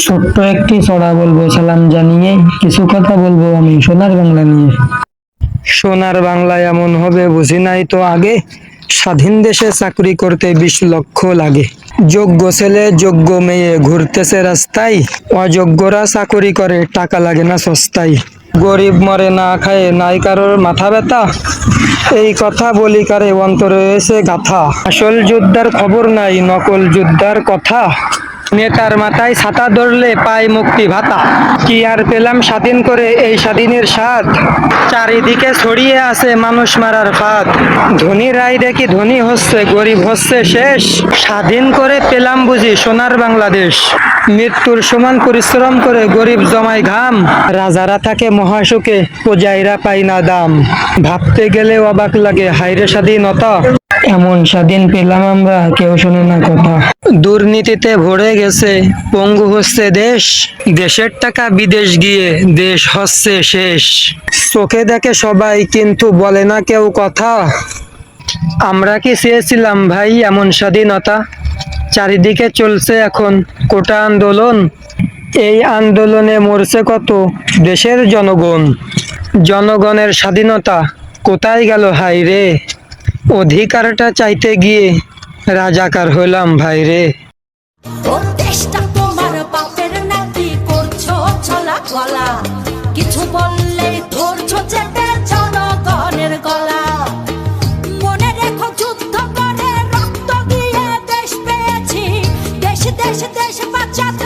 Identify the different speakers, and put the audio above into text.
Speaker 1: ছোট্ট একটি ছড়া বলব, সালাম জানিয়ে কিছু কথা বলব আমি সোনার বাংলা নিয়ে। সোনার বাংলা এমন হবে, বুঝি নাই তো আগে? স্বাধীন দেশে চাকরি করতে বিশ লক্ষ লাগে। যোগ্য ছেলে, যোগ্য মেয়ে ঘুরতেছে রাস্তায়, অযোগ্যরা চাকরি করে, টাকা লাগে না সস্তায়। গরিব মরে না খায়, নাই কারোর মাথা ব্যথা? এই কথা বলি কারে, অন্তরে এসে গাথা। আসল যোদ্ধার খবর নাই, নকল যোদ্ধার কথা। নেতার মাথায় ছাতা ধরলে পায় মুক্তি ভাতা। কি আর পেলাম স্বাধীন করে এই স্বাধীনের স্বাদ? চারিদিকে ছড়িয়ে আছে মানুষ মারার ফাঁদ। ধনী রায় দেখি ধনী হচ্ছে, গরিব হচ্ছে শেষ। স্বাধীন করে পেলাম বুঝি সোনার বাংলাদেশ। মৃত্যুর সমান পরিশ্রম করে গরিব জমায় ঘাম। রাজারা থাকে মহাসুখে প্রজাইরা পাই না দাম। ভাবতে গেলে অবাক লাগে হাইরে স্বাধীনতা। এমন স্বাধীন পেলাম আমরা, কেউ শোনে না কথা। দুর্নীতিতে ভরে গেছে পঙ্গু হচ্ছে দেশ, দেশের টাকা বিদেশ গিয়ে দেশ হচ্ছে শেষ। চোখে দেখে সবাই কিন্তু বলে না কেউ কথা। আমরা কি চেয়েছিলাম ভাই এমন স্বাধীনতা? চারিদিকে চলছে এখন কোটা আন্দোলন। এই আন্দোলনে মরছে কত দেশের জনগণ? জনগণের স্বাধীনতা কোথায় গেল হাই রে অধিকারটা চাইতে গিয়ে রাজাকার হলাম ভাই রে।
Speaker 2: কিছু বললে ধরছো চেপে জনগণের গলা। মনে রেখো যুদ্ধ করে রক্ত দিয়ে দেশ পেয়েছি। দেশ দেশ দেশ বাঁচাতে